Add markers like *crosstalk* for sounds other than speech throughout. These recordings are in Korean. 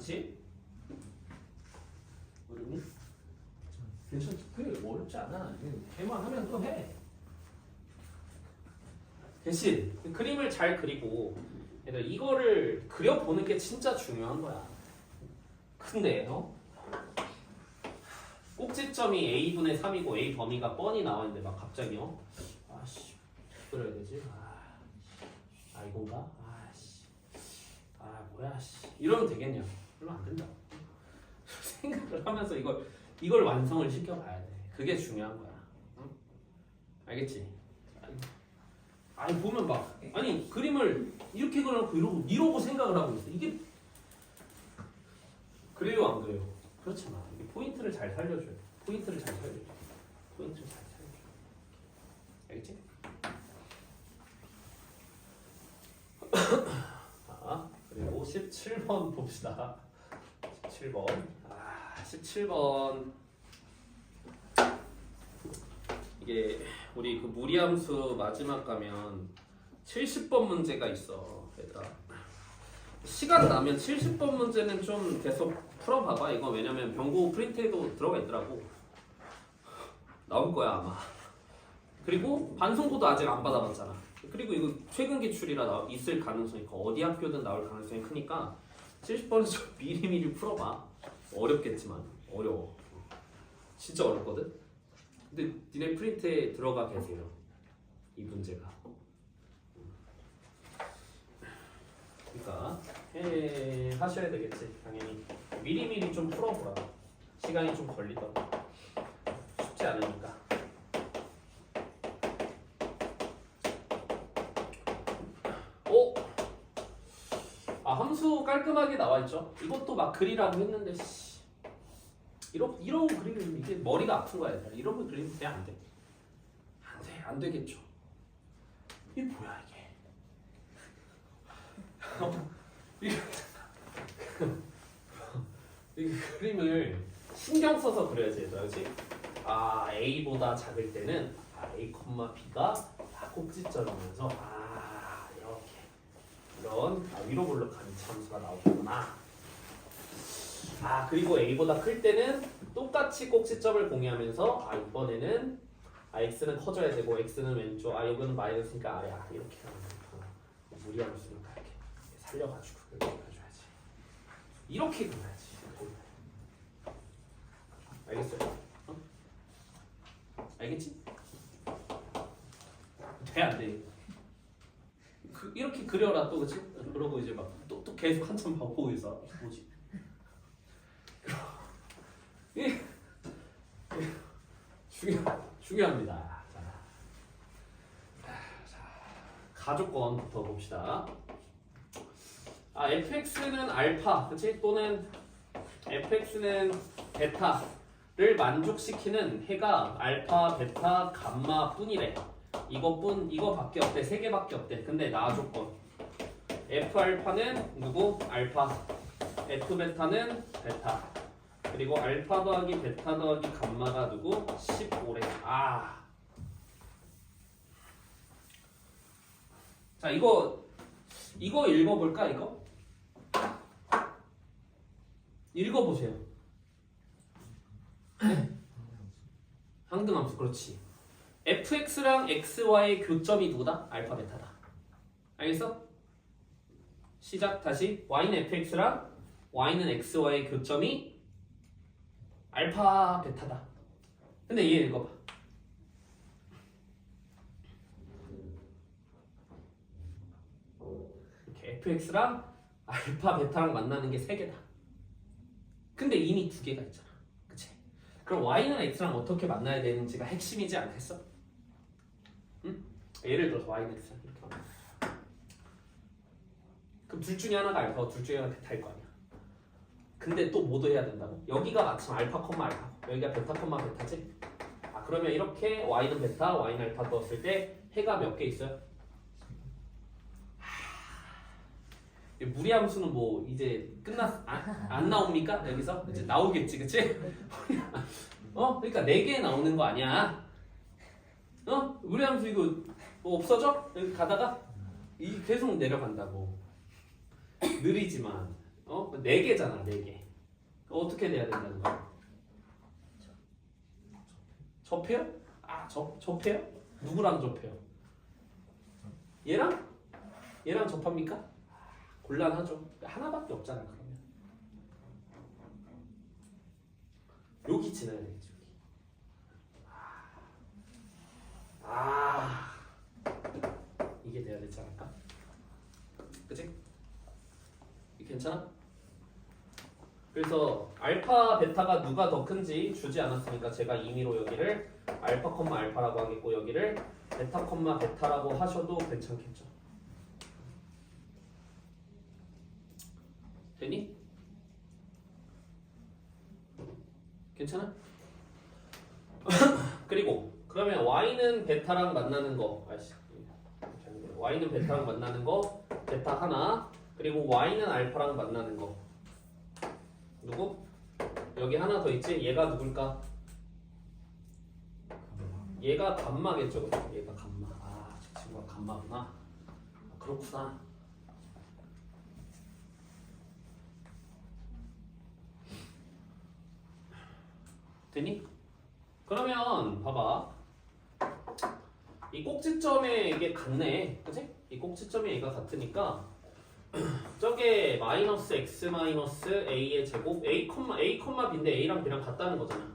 그치? 어렵니? 괜찮지? 그게 어렵지 않아. 걔만 하면 또 해. 대신 그 그림을 잘 그리고 얘들 이거를 그려보는 게 진짜 중요한 거야. 근데 어? 꼭지점이 a분의 3이고 a 범위가 뻔히 나와 있는데 막 갑자기 어? 아씨 그려야 되지? 아, 아 이건가? 아씨 아 뭐야 씨 이러면 되겠냐? 별로 안 된다. *laughs* 생각을 하면서 이걸 이걸 완성을 시켜봐야 돼. 그게 중요한 거야. 응? 알겠지? 아니 보면 막 아니 그림을 이렇게 그려놓고 이러고 이러고 생각을 하고 있어. 이게 그래요 안 그래요? 그렇잖아. 이게 포인트를 잘 살려줘야 돼. 포인트를 잘 살려줘. 포인트를 잘 살려줘. 알겠지? *coughs* 자 그리고 17번 봅시다. 17번. 아 17번. 이게 우리 그 무리함수 마지막 가면 70번 문제가 있어 얘들아. 시간 나면 70번 문제는 좀 계속 풀어봐봐 이거. 왜냐면 병고 프린트에도 들어가 있더라고. 나올 거야 아마. 그리고 반송고도 아직 안 받아봤잖아. 그리고 이거 최근 기출이라 나- 있을 가능성이 커. 어디 학교든 나올 가능성이 크니까 70번은 좀 *laughs* 미리미리 풀어봐 어렵겠지만 어려워 진짜 어렵거든 근데 니네 프린트에 들어가 계세요. 이 문제가. 그러니까 해 하셔야 되겠지 당연히 미리미리 좀 풀어보라. 시간이 좀 걸리더라고. 쉽지 않으니까. 오. 아 함수 깔끔하게 나와 있죠. 이것도 막 글이라고 했는데 씨. 이러 이러고 그리면 이게 머리가 아픈 거야. 얘들아. 이러고 그리면 돼 안 돼? 안 돼, 안 되겠죠. 이게 뭐야 이게? *laughs* 이게 이 *laughs* 그림을 신경 써서 그려야지, 얘들아, 그렇지? 아 A보다 작을 때는 아, A, B가 다 꼭지점이면서 아 이렇게 아, 위로 볼록한 참수가 나오구나. 아 그리고 a보다 클 때는 똑같이 꼭지점을 공유하면서 아 이번에는 아 x는 커져야 되고 x는 왼쪽 아 여기는 마이너스니까 아래야 이렇게 하는 거 무리하면 쓰니까 이렇게 살려가지고 이렇게 해줘야지 이렇게 그려야지 알겠어요? 어? 알겠지? 돼 안 돼? 그, 이렇게 그려라 또 그치? 그러고 이제 막 또 또 계속 한참 보고 있어 뭐지? 이 중요 중요합니다. 자, 자, 가족권부터 봅시다. 아 fx는 알파, 그렇지? 또는 fx는 베타를 만족시키는 해가 알파, 베타, 감마 뿐이래. 이것뿐 이거밖에 없대. 세 개밖에 없대. 근데 나 조건. F 알파는 누구? 알파. f 베타는 베타. 그리고 알파 더하기 베타 더하기 감마가 누구? 15래. 아. 자, 이거 이거 읽어 볼까 이거? 읽어 보세요. 항등함수 그렇지. fx랑 xy의 교점이 누구다? 알파 베타다. 알겠어? 시작 다시 y는 fx랑 y는 xy의 교점이 알파 베타다. 근데 얘 읽어봐. 이렇게 fx랑 알파 베타랑 만나는 게 세 개다. 근데 이미 두 개가 있잖아. 그치? 그럼 y는 x랑 어떻게 만나야 되는지가 핵심이지 않겠어? 응? 예를 들어서 y는 x랑 이렇게 만나. 그럼 둘 중에 하나가 알파고 둘 중에 하나가 베타일 거 아니야. 근데 또 뭐도 해야 된다고? 여기가 마침 알파 콤마 알파 여기가 베타 콤마 베타지? 아 그러면 이렇게 y는 베타 y는 알파 넣었을 때 해가 몇 개 있어요? 하... 무리함수는 뭐 이제 끝났 안, 안 나옵니까 여기서 이제 나오겠지 그치? *laughs* 어 그러니까 네 개 나오는 거 아니야? 어 무리함수 이거 뭐 없어져? 여기 가다가 이 계속 내려간다고 느리지만 어? 네 개잖아, 네 개. 어떻게 돼야 된다는 거야? 접해요? 아, 접 접해요? 누구랑 접해요? 얘랑? 얘랑 접합니까? 곤란하죠. 하나밖에 없잖아, 그러면. 여기 지나야 되겠지, 여기. 아, 이게 돼야 되지 않을까? 그치? 이게 괜찮아? 그래서 알파, 베타가 누가 더 큰지 주지 않았으니까 제가 임의로 여기를 알파, 콤마 알파라고 하겠고 여기를 베타, 콤마 베타라고 하셔도 괜찮겠죠. 되니? 괜찮아? *laughs* 그리고 그러면 y는 베타랑 만나는 거 아이씨 y는 베타랑 만나는 거 베타 하나 그리고 y는 알파랑 만나는 거 누구? 여기 하나 더 있지? 얘가 누굴까? 얘가 감마겠죠? 얘가 감마 아 저 친구가 감마구나 아, 그렇구나 되니? 그러면 봐봐 이 꼭지점에 이게 같네 그치? 이 꼭지점에 얘가 같으니까 저게 마이너스 x 마이너스 a의 제곱 a 콤마 a 콤마 b인데 a랑 b랑 같다는 거잖아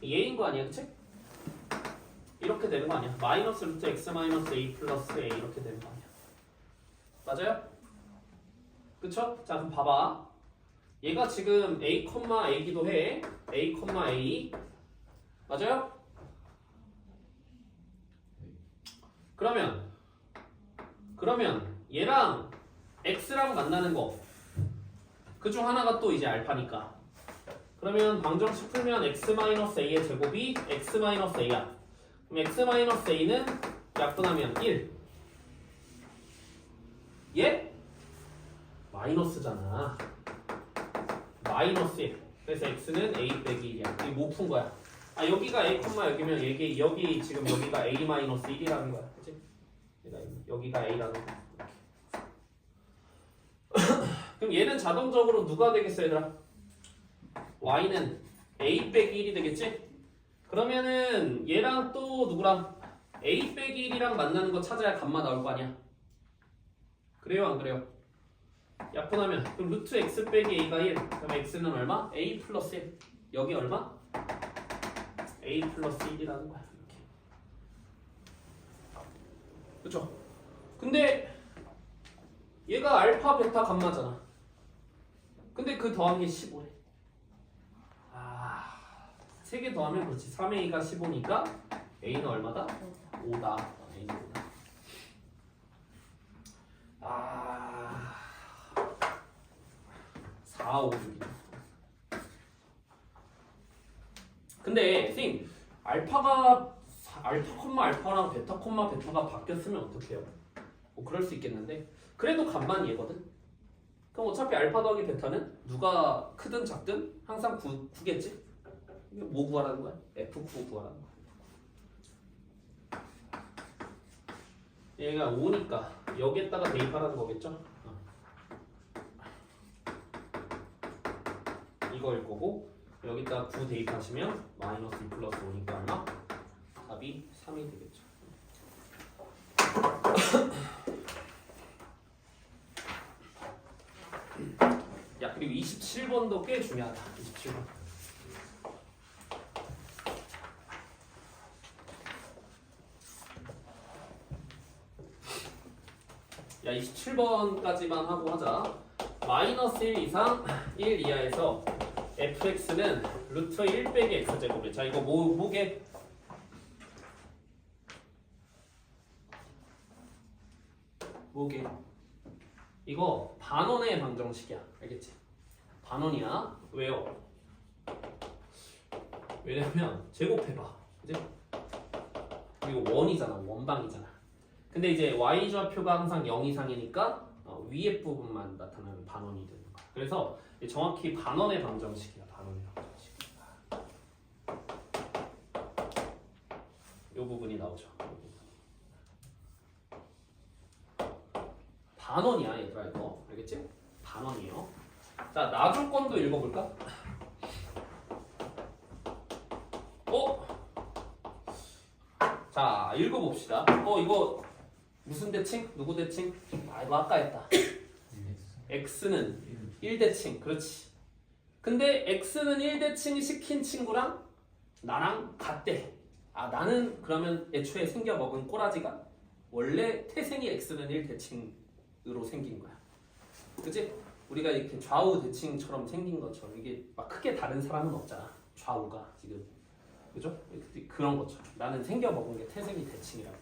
이 a인 거 아니야 그치? 이렇게 되는 거 아니야 마이너스 루트 x 마이너스 a 플러스 a 이렇게 되는 거 아니야 맞아요? 그쵸? 자 그럼 봐봐 얘가 지금 a 콤마 a기도 해 a 콤마 a 맞아요? 그러면 그러면 얘랑 x랑 만나는 거. 그 중 하나가 또 이제 알파니까. 그러면 방정식 풀면 x 마이너스 a의 제곱이 x 마이너스 a야. 그럼 x 마이너스 a는 약분하면 1 얘? 마이너스잖아. 마이너스 1 그래서 x는 a 빼기 1이야. 이게 못 푼 거야. 아 여기가 a 콤마 여기면 여기 여기 지금 여기가 a 마이너스 1이라는 거야. 그치? 여기가 a라는 거야 그럼 얘는 자동적으로 누가 되겠어 얘들아? y는 a 빼기 1이 되겠지? 그러면은 얘랑 또 누구랑 a 빼기 1이랑 만나는 거 찾아야 감마 나올 거 아니야 그래요 안 그래요? 약분하면 그럼 루트 x 빼기 a가 1 그럼 x는 얼마? a 플러스 1 여기 얼마? a 플러스 1이라는 거야 그쵸? 근데 얘가 알파 베타 감마잖아 근데 그 더한 게 15래. 아, 3개 더하면 그렇지. 3a가 15니까 a는 얼마다? 5다. A는 5다. 아 4, 5, 6이다 근데 선생님 알파가 알파 콤마 알파랑 베타 콤마 베타가 바뀌었으면 어떡해요? 뭐 그럴 수 있겠는데? 그래도 간만 얘거든 그럼 어차피 알파 더하기 베타는 누가 크든 작든 항상 9, 9겠지? 이게 뭐 구하라는 거야? F9 구하라는 거야 얘가 5니까 여기에다가 대입하라는 거겠죠? 어. 이거일 거고 여기다 9 대입하시면 마이너스 2 플러스 5니까 얼마? 답이 3이 되겠죠. 야 그리고 27번도 꽤 중요하다. 27번. 야 27번까지만 하고 하자. 마이너스 1 이상 1 이하에서 fx는 루트 1 빼기 x제곱이야. 자 이거 뭐? 뭐게? 이거 반원의 방정식이야. 알겠지? 반원이야. 왜요? 왜냐면 제곱해봐. 그지? 그리고 원이잖아. 원방이잖아. 근데 이제 y좌표가 항상 0 이상이니까 어, 위에 부분만 나타나는 반원이 되는 거야. 그래서 정확히 반원의 방정식이야. 반원의 방정식. 이 부분이 나오죠. 반원이야 얘들아 이거 알겠지? 반원이에요. 자, 나조건도 읽어볼까? 어? 자, 읽어봅시다. 어, 이거 무슨 대칭? 누구 대칭? 아, 이거 아까 했다. x는 1대칭. 그렇지. 근데 x는 1대칭 시킨 친구랑 나랑 같대. 아, 나는 그러면 애초에 생겨 먹은 꼬라지가 원래 태생이 x는 1대칭으로 생긴 거야. 그지? 우리가 이렇게 좌우 대칭처럼 생긴 것처럼 이게 막 크게 다른 사람은 없잖아. 좌우가 지금. 그죠? 그런 것처럼. 나는 생겨 먹은 게 태생이 대칭이라고.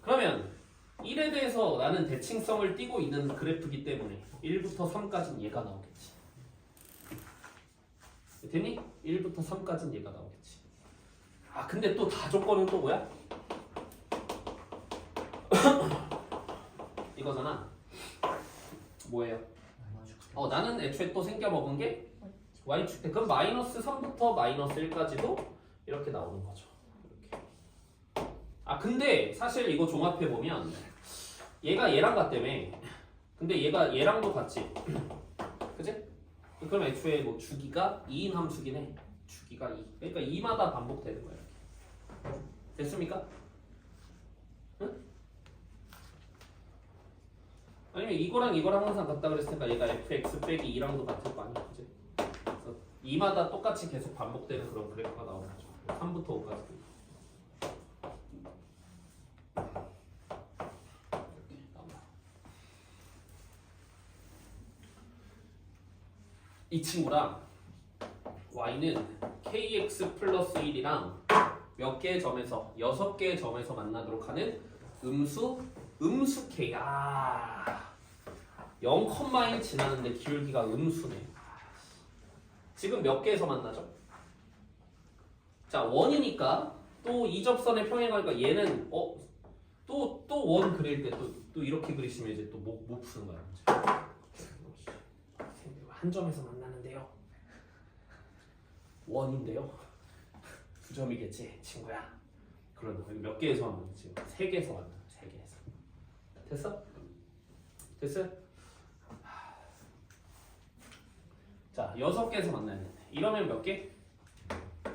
그러면 1에 대해서 나는 대칭성을 띠고 있는 그래프이기 때문에 1부터 3까지는 얘가 나오겠지. 됐니? 1부터 3까지는 얘가 나오겠지. 아 근데 또 다 조건은 또 뭐야? *coughs* 이거잖아. 뭐예요? 어 나는 애초에 또 생겨 먹은 게 y축 대 그럼 마이너스 3부터 마이너스 1까지도 이렇게 나오는 거죠. 이렇게. 아 근데 사실 이거 종합해 보면 얘가 얘랑 같다며. 근데 얘가 얘랑도 같지. *clears throat* 그지? 그럼 애초에 뭐 주기가 2인 함수긴 해. 주기가 2. 그러니까 2마다 반복되는 거야. 이렇게. 됐습니까? 응? 아니면 이거랑 이거랑 항상 같다 그랬으니까 얘가 fx 빼기 2랑도 같을 거 아니야. 그지? 그래서 2마다 똑같이 계속 반복되는 그런 그래프가 나오는 거죠. 3부터 5까지. 이렇게 나온다. 이 친구랑 y는 kx 플러스 1이랑 몇 개의 점에서 여섯 개의 점에서 만나도록 하는 음수 음수 k 아 0,1 지나는데 기울기가 음수네. 지금 몇 개에서 만나죠? 자 원이니까 또 이 접선의 평행하니까 얘는 어 또 또 원 그릴 때 또 또 이렇게 그리시면 이제 또못 못 푸는 거야. 한 점에서 만나는데요. 원인데요. 두 점이겠지 친구야. 그런데 거기 몇 개에서 만나는 지금 세 개에서 만나. 됐어? 됐어? 자 여섯 개에서 만나야 돼. 이러면 몇 개?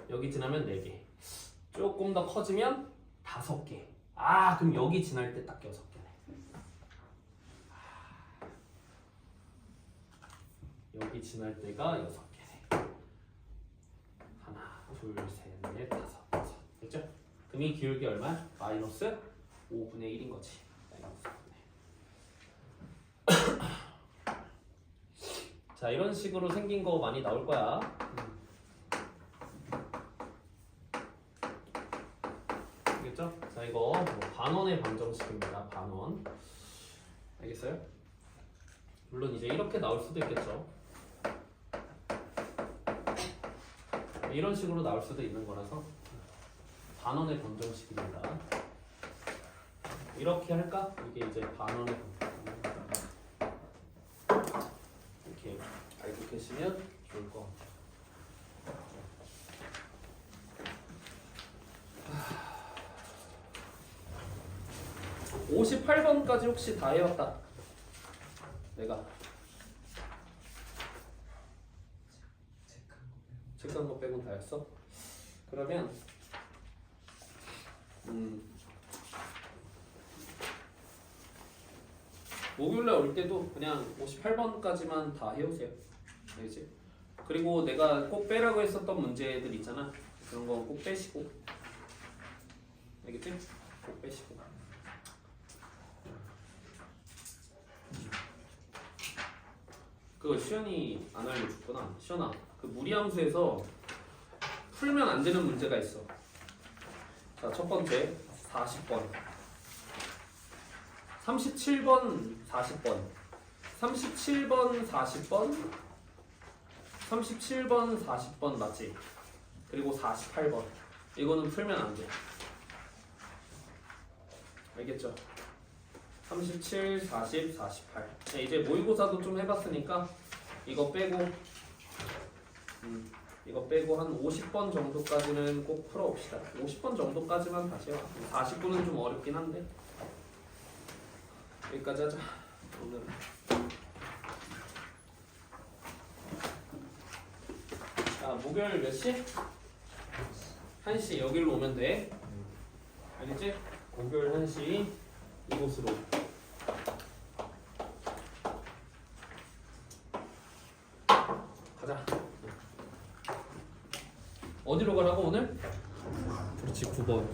여기 지나면 네 개. 조금 더 커지면 다섯 개. 아 그럼 여기 지날 때 딱 여섯 개네. 여기 지날 때가 여섯 개네. 하나, 둘, 셋, 넷, 다섯, 다섯. 됐죠? 그럼 이 기울기 얼마? 마이너스 5분의 1인 거지. 마이너스 5분의 1. 자 이런 식으로 생긴 거 많이 나올 거야. 음. 알겠죠? 자 이거 뭐 반원의 방정식입니다. 반원. 알겠어요? 물론 이제 이렇게 나올 수도 있겠죠. 이런 식으로 나올 수도 있는 거라서 반원의 방정식입니다. 이렇게 할까? 이게 이제 반원의 방정식입니다. 이렇게 알고 계시면 좋을 것 같아요. 58번까지 혹시 다 해왔다. 내가 체크한 거 빼고 다 했어? 그러면 음 목요일날 올 때도 그냥 58번까지만 다 해오세요. 알겠지? 그리고 내가 꼭 빼라고 했었던 문제들 있잖아. 그런 거 꼭 빼시고. 알겠지? 꼭 빼시고. 그거 시연이 안 알려줬구나. 시연아, 그 무리함수에서 풀면 안 되는 문제가 있어. 자, 첫 번째 40번. 37번, 40번. 37번, 40번. 37번, 40번 맞지? 그리고 48번. 이거는 풀면 안 돼. 알겠죠? 37, 40, 48. 네, 이제 모의고사도 좀 해봤으니까 이거 빼고 음, 이거 빼고 한 50번 정도까지는 꼭 풀어봅시다. 50번 정도까지만 다시 해요. 40분은 좀 어렵긴 한데 여기까지 하자. 오늘 자, 목요일 몇 시? 1시 여기로 오면 돼. 알겠지? 목요일 1시. 이곳으로. 가자. 어디로 가라고 오늘? 그렇지 9번